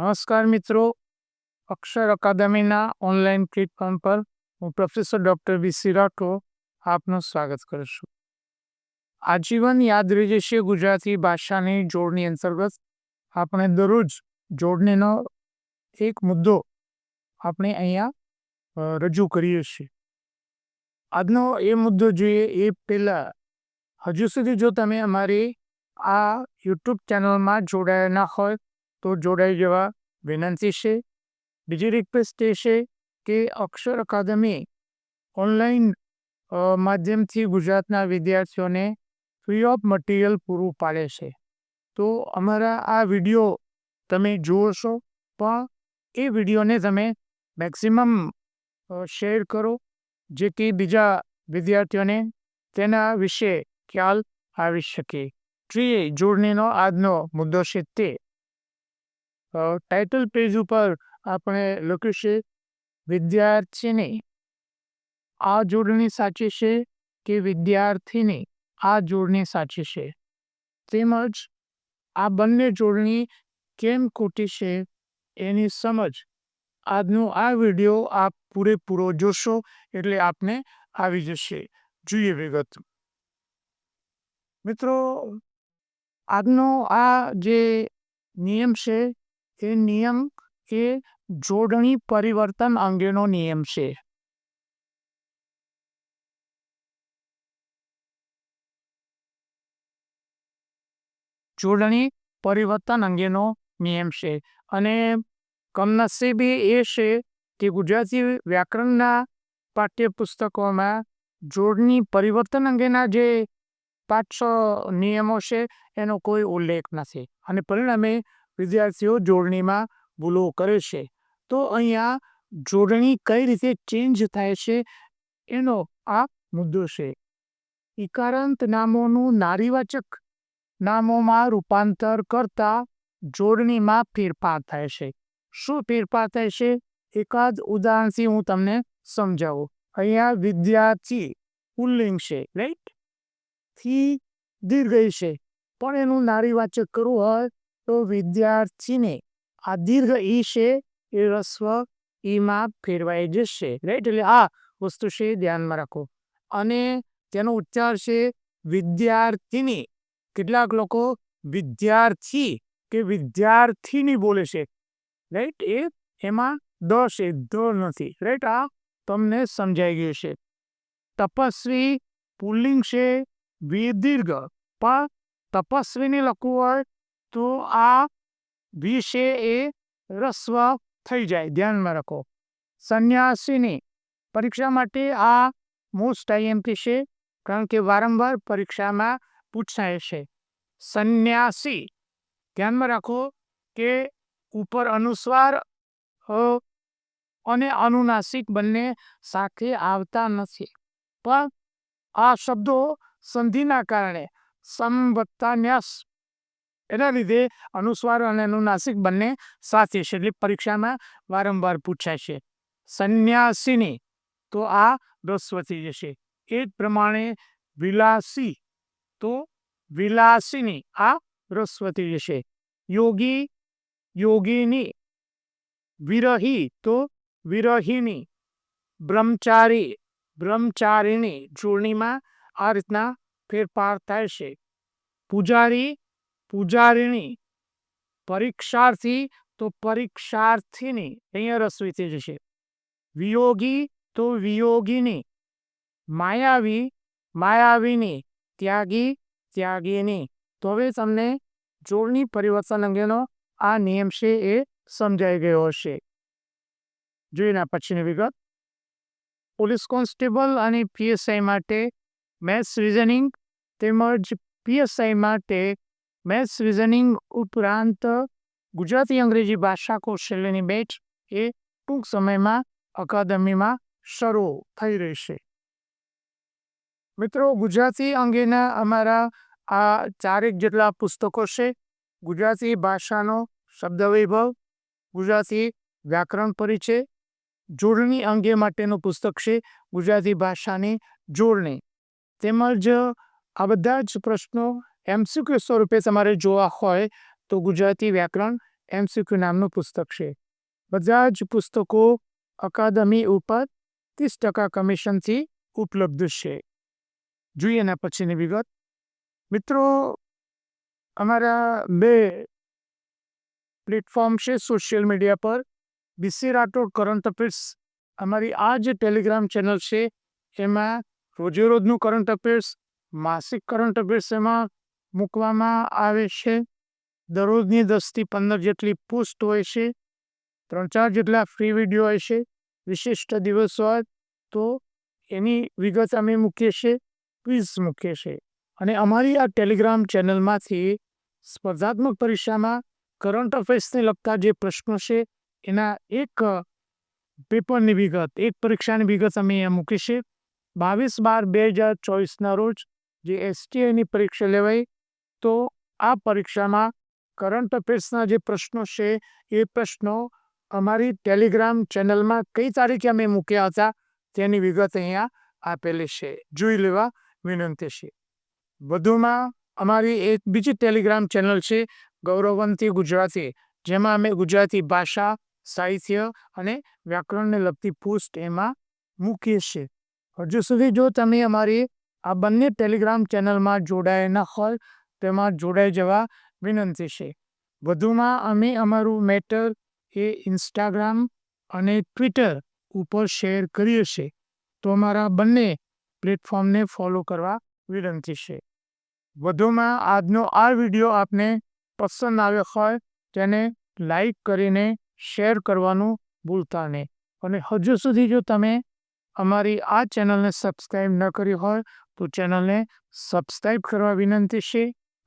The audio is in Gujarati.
નમસ્કાર મિત્રો. અક્ષર અકાદમીના ઓનલાઈન પ્લેટફોર્મ પર હું પ્રોફેસર ડોક્ટર વીસી રાઠોડ આપનું સ્વાગત કરું છું. આજીવન યાદ રહી જશે ગુજરાતી ભાષાની જોડણી અંતર્ગત. આપણે દરરોજ જોડણીનો એક મુદ્દો આપણે અહીંયા રજૂ કરીએ છીએ. આજનો એ મુદ્દો જોઈએ એ પહેલાં હજુ સુધી જો તમે અમારી આ યુટ્યુબ ચેનલમાં જોડાયા ના હોય તો જોડાઈ જવા વિનંતી છે. બીજી રિક્વેસ્ટ એ છે કે અક્ષર અકાદમી ઓનલાઈન માધ્યમથી ગુજરાતના વિદ્યાર્થીઓને ફ્રી ઓફ મટીરિયલ પૂરું પાડે છે. તો અમારા આ વીડિયો તમે જુઓ પણ એ વિડીયોને તમે મેક્સિમમ શેર કરો, જેથી બીજા વિદ્યાર્થીઓને તેના વિશે ખ્યાલ આવી શકે. જોઈએ જોડણીનો આજનો મુદ્દો છે તે. ટાઇટલ પેજ ઉપર આપણે લખ્યું છે, વિદ્યાર્થીની. આ જોડણી સાચી છે કે વિદ્યાર્થીની આ જોડણી સાચી છે? તેમજ આ બંને જોડણી કેમ ખોટી છે એની સમજ આજનો આ વીડિયો આપ પૂરેપૂરો જોશો એટલે આપને આવી જશે. જોઈએ વિગત. મિત્રો, આજનો આ જે નિયમ છે એ નિયમ એ જોડણી પરિવર્તન અંગેનો નિયમ છે. જોડણી પરિવર્તન અંગેનો નિયમ છે અને કમનસીબી એ છે કે ગુજરાતી વ્યાકરણના પાઠ્યપુસ્તકોમાં જોડણી પરિવર્તન અંગેના જે પાંચસો નિયમો છે એનો કોઈ ઉલ્લેખ નથી અને પરિણામે વિદ્યાર્થીઓ જોડણીમાં ભૂલો કરે છે. તો અહીંયા જોડણી કઈ રીતે ચેન્જ થાય છે એનો આ મુદ્દો છે. ઇકારાંત નામોનું નારીવાચક નામોમાં રૂપાંતર કરતા જોડણીમાં ફેરફાર થાય છે. શું ફેરફાર થાય છે? એકાદ ઉદાહરણથી હું તમને સમજાવું. અહીંયા વિદ્યાર્થી પુલ્લિંગ છે રાઈટથી દીર્ઘય છે. પણ એનું નારીવાચક કરવું હોય તો વિદ્યાર્થીને આ દીર્ઘ ઈ છે એ રસ્વ ઈમાં ફેરવાઈ જશે રાઈટ એટલે આ વસ્તુ છે ધ્યાનમાં રાખો. અને તેનો ઉચ્ચાર છે વિદ્યાર્થીની. કેટલાક લોકો વિદ્યાર્થી કે વિદ્યાર્થીની બોલે છે રાઈટ એ એમાં દ છે દ નથી રાઈટ આ તમને સમજાઈ ગયું છે. તપસ્વી પુલ્લિંગ છે વિદીર્ઘ, પણ તપસ્વીને લખવું હોય તો આ ભી છે એ રસ્વ થઈ જાય. ધ્યાનમાં રાખો. સંન્યાસીની પરીક્ષા માટે આ મોસ્ટ આઈએમપી છે, કારણ કે વારંવાર પરીક્ષામાં પૂછાય છે. સંન્યાસી, ધ્યાનમાં રાખો કે ઉપર અનુસ્વાર અને અનુનાસિક બંને સાથે આવતા નથી. પણ આ શબ્દો સંધિના કારણે સમવત્તા ન્યાસ એના લીધે અનુસ્વાર અને અનુનાસિક બંને સાથે છે એટલે પરીક્ષામાં વારંવાર પૂછાય છે. સંન્યાસીની તો આ રસ્વથી જશે. એ જ પ્રમાણે વિલાસી તો વિલાસીની આ રસ્વથી જશે. યોગી, યોગીની વિરહી તો વિરહીની બ્રહ્મચારી, બ્રહ્મચારીની જોડણીમાં આ રીતના ફેરફાર થાય છે. પૂજારી પૂજારીણી, પરીક્ષાર્થી તો પરીક્ષાર્થીની, અહીંયા રસોઈ થઈ જશે. વિયોગી તો વિયોગીની, માયાવી, માયાવીની, ત્યાગી, ત્યાગીની. તો હવે તમને જોડણી પરિવર્તન અંગેનો આ નિયમ છે એ સમજાઈ ગયો હશે. જોઈને પછીની વિગત. પોલીસ કોન્સ્ટેબલ અને પીએસઆઈ માટે મેથ્સ રિઝનિંગ તેમજ પીએસઆઈ માટે મેથ્સ રિઝનિંગ ઉપરાંત ગુજરાતી અંગ્રેજી ભાષા કૌશલ્યની બેચ એ ટૂંક સમયમાં અકાદમીમાં શરૂ થઈ રહેશે મિત્રો, ગુજરાતી અંગેના અમારા આ ચારેક જેટલા પુસ્તકો છે. ગુજરાતી ભાષાનો શબ્દવૈભવ, ગુજરાતી વ્યાકરણ પરિચય, જોડણી અંગે માટેનું પુસ્તક છે ગુજરાતી ભાષાની જોડણી. તેમજ આ બધા જ પ્રશ્નો એમસીક્યુ સ્વરૂપે તમારે જોવા હોય તો ગુજરાતી વ્યાકરણ એમસીક્યુ નામનું પુસ્તક છે. બધા જ પુસ્તકો અકાદમી ઉપર ત્રીસ ટકા કમિશનથી ઉપલબ્ધ છે. જોઈએ એના પછીની વિગત. મિત્રો, અમારા બે પ્લેટફોર્મ છે સોશિયલ મીડિયા પર. બીસી રાઠોડ કરંટ અફેર્સ અમારી આ જે ટેલિગ્રામ ચેનલ છે. એમાં રોજેરોજનું કરંટ અફેર્સ, માસિક કરંટ અફેર્સ એમાં મૂકવામાં આવે છે. દરરોજની દસથી પંદર જેટલી પોસ્ટ હોય છે. ત્રણ ચાર જેટલા ફ્રી વીડિયો હોય છે. વિશિષ્ટ દિવસ હોય તો એની વિગત અમે મૂકીએ છીએ, ક્વિઝ મૂકીએ છીએ. અને અમારી આ ટેલિગ્રામ ચેનલમાંથી સ્પર્ધાત્મક પરીક્ષામાં કરંટ અફેર્સને લગતા જે પ્રશ્નો છે, એના એક પેપરની વિગત, એક પરીક્ષાની વિગત અમે અહીંયા મૂકી બાવીસ બાર બે હજાર ચોવીસના રોજ જે એસટીઆઈની પરીક્ષા લેવાઈ તો આ પરીક્ષામાં કરંટ અફેર્સના જે પ્રશ્નો છે, એ પ્રશ્નો અમારી ટેલિગ્રામ ચેનલમાં કઈ તારીખે અમે મૂક્યા હતા, તેની વિગત અહીંયા આપેલી છે. જોઈ લેવા વિનંતી છે. વધુમાં અમારી એક બીજી ટેલિગ્રામ ચેનલ છે ગૌરવંતી ગુજરાતી, જેમાં અમે ગુજરાતી ભાષા, સાહિત્ય અને વ્યાકરણને લગતી પોસ્ટ એમાં મૂકીએ છીએ. હજુ સુધી જો તમે અમારી આ બંને ટેલિગ્રામ ચેનલમાં જોડાયા ન હોય તેમાં જોડાઈ જવા વિનંતી છે. વધુમાં અમે અમારું મેટર એ ઇન્સ્ટાગ્રામ અને ટ્વિટર ઉપર શેર કરીએ છીએ. તો અમારા બંને પ્લેટફોર્મને ફોલો કરવા વિનંતી છે. વધુમાં આજનો આ વીડિયો આપને પસંદ આવ્યો હોય તેને લાઈક કરીને શેર કરવાનું ભૂલતા નહીં. અને હજુ સુધી જો તમે અમારી આ ચેનલને સબસ્ક્રાઈબ ન કરી હોય તો ચેનલને સબસ્ક્રાઈબ કરવા વિનંતી છે.